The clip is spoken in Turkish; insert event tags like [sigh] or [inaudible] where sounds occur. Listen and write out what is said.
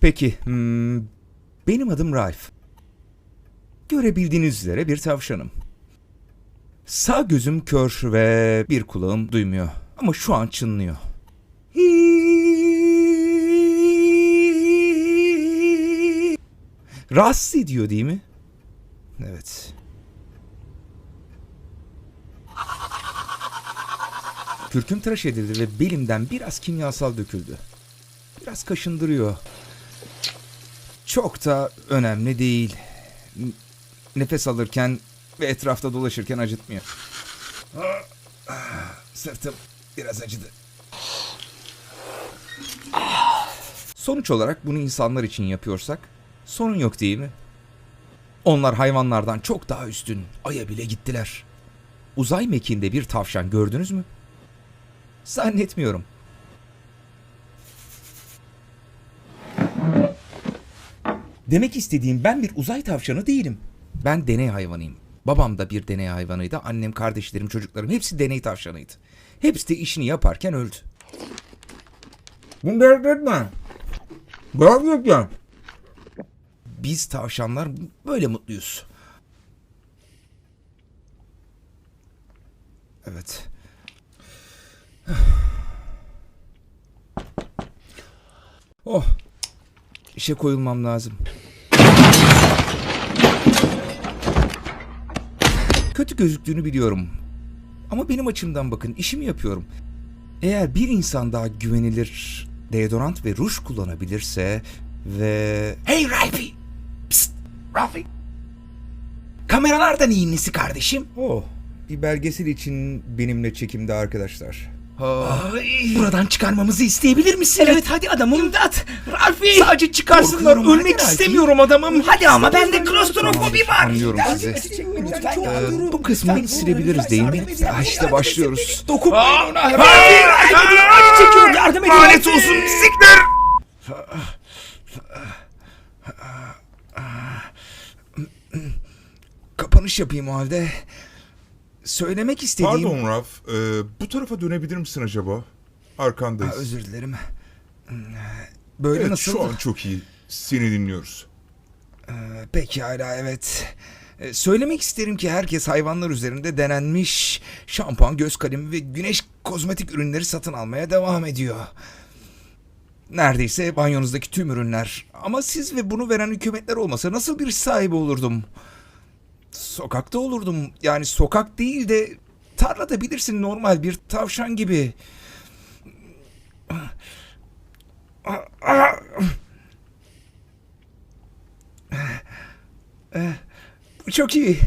Peki, hmm, benim adım Raif. Görebildiğiniz üzere bir tavşanım. Sağ gözüm kör ve bir kulağım duymuyor. Ama şu an çınlıyor. Rahatsız ediyor değil mi? Evet. Kürküm tıraş edildi ve belimden biraz kimyasal döküldü. Biraz kaşındırıyor. Çok da önemli değil. Nefes alırken ve etrafta dolaşırken acıtmıyor. Sırtım biraz acıdı. Sonuç olarak bunu insanlar için yapıyorsak sorun yok değil mi? Onlar hayvanlardan çok daha üstün. Ay'a bile gittiler. Uzay mekiğinde bir tavşan gördünüz mü? Zannetmiyorum. Demek istediğim ben bir uzay tavşanı değilim. Ben deney hayvanıyım. Babam da bir deney hayvanıydı. Annem, kardeşlerim, çocuklarım hepsi deney tavşanıydı. Hepsi de işini yaparken öldü. Bunu dert etme. Gerçekten. Biz tavşanlar böyle mutluyuz. Evet. [sighs] Oh. İşe koyulmam lazım. Kötü gözüktüğünü biliyorum. Ama benim açımdan bakın işimi yapıyorum. Eğer bir insan daha güvenilir deodorant ve ruj kullanabilirse ve... Hey Ralphie! Psst! Ralphie! Kameralar da neyin nesi kardeşim? Oh, bir belgesel için benimle çekimde arkadaşlar. Buradan çıkarmamızı isteyebilir misin? Evet hadi adamım. İmdat! Ralphie! Sadece çıkarsınlar. Korkuyorum, Ölmek hadi istemiyorum adamım. Hadi ama bende klostrofobi var. Anlıyorum sizi. Ee, bu kısmı silebiliriz değil mi? Ah, işte başlıyoruz. Dokunmayın ona. Acı çekiyorum yardım edin. Lanet olsun siktir! Kapanış yapayım o halde. Söylemek istediğim... Pardon Raf, e, bu tarafa dönebilir misin acaba? Ha, Arkandayız. özür dilerim. Böyle evet, nasıl? şu an çok iyi. Seni dinliyoruz. Pekala evet. Ee, Söylemek isterim ki herkes hayvanlar üzerinde denenmiş şampuan, göz kalemi ve güneş kozmetik ürünleri satın almaya devam ediyor. Neredeyse banyonuzdaki tüm ürünler. Ama siz ve bunu veren hükümetler olmasa nasıl bir sahibi olurdum? Sokakta olurdum. Yani sokak değil de tarlada bilirsin normal bir tavşan gibi. Çok iyi.